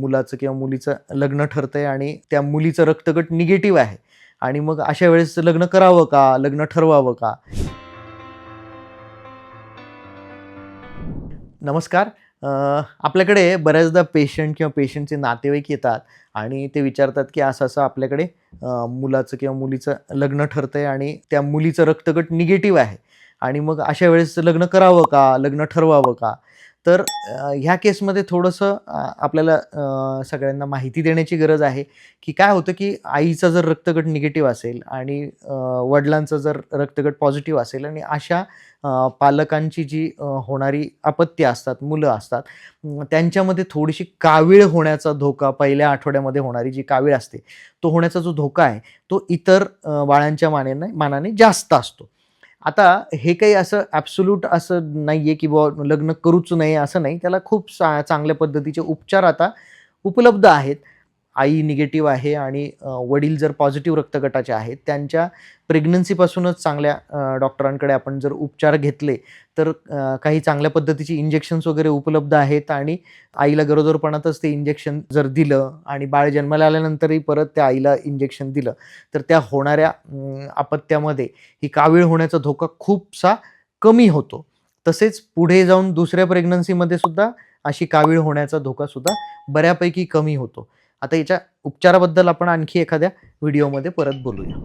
मुलाचं किंवा मुलीचं लग्न ठरतंय आणि त्या मुलीचं रक्तगट निगेटिव्ह आहे. आणि मग अशा वेळेस लग्न करावं का? लग्न ठरवावं का? नमस्कार. आपल्याकडे बऱ्याचदा पेशंट किंवा पेशंटचे नातेवाईक येतात आणि ते विचारतात की असं असं आपल्याकडे मुलाचं किंवा मुलीचं लग्न ठरतंय आणि त्या मुलीचं रक्तगट निगेटिव्ह आहे. आणि मग अशा वेळेस लग्न करावं का? लग्न ठरवावं का? तर ह्या केसमध्ये थोडंसं आपल्याला सगळ्यांना माहिती देण्याची गरज आहे की काय होतं की आईचा जर रक्तगट निगेटिव्ह असेल आणि वडिलांचा जर रक्तगट पॉझिटिव्ह असेल आणि अशा पालकांची जी होणारी अपत्य असतात मुलं असतात त्यांच्यामध्ये थोडीशी कावीळ होण्याचा धोका पहिल्या आठवड्यामध्ये होणारी जी कावीळ असते तो होण्याचा जो धोका आहे तो इतर बाळांच्या मानेने मानाने जास्त असतो. आता हे काही असं ॲब्सोल्यूट असं नाही आहे की बुवा लग्न करूच नये असं नाही. त्याला खूप चा चांगल्या पद्धतीचे उपचार आता उपलब्ध आहेत. आई निगेटिव्ह आहे आणि वडील जर पॉझिटिव्ह रक्तगटाचे आहेत त्यांच्या प्रेग्नन्सीपासूनच चांगल्या डॉक्टरांकडे आपण जर उपचार घेतले तर काही चांगल्या पद्धतीची इंजेक्शन्स वगैरे उपलब्ध आहेत आणि आईला गरोदरपणातच ते इंजेक्शन जर दिलं आणि बाळ जन्माला आल्यानंतरही परत त्या आईला इंजेक्शन दिलं तर त्या होणाऱ्या अं, अपत्यामध्ये ही कावीळ होण्याचा धोका खूपसा कमी होतो. तसेच पुढे जाऊन दुसऱ्या प्रेग्नन्सीमध्ये सुद्धा अशी कावीळ होण्याचा धोका सुद्धा बऱ्यापैकी कमी होतो. आता याच्या उपचाराबद्दल आपण आणखी एखाद्या व्हिडिओमध्ये परत बोलूया.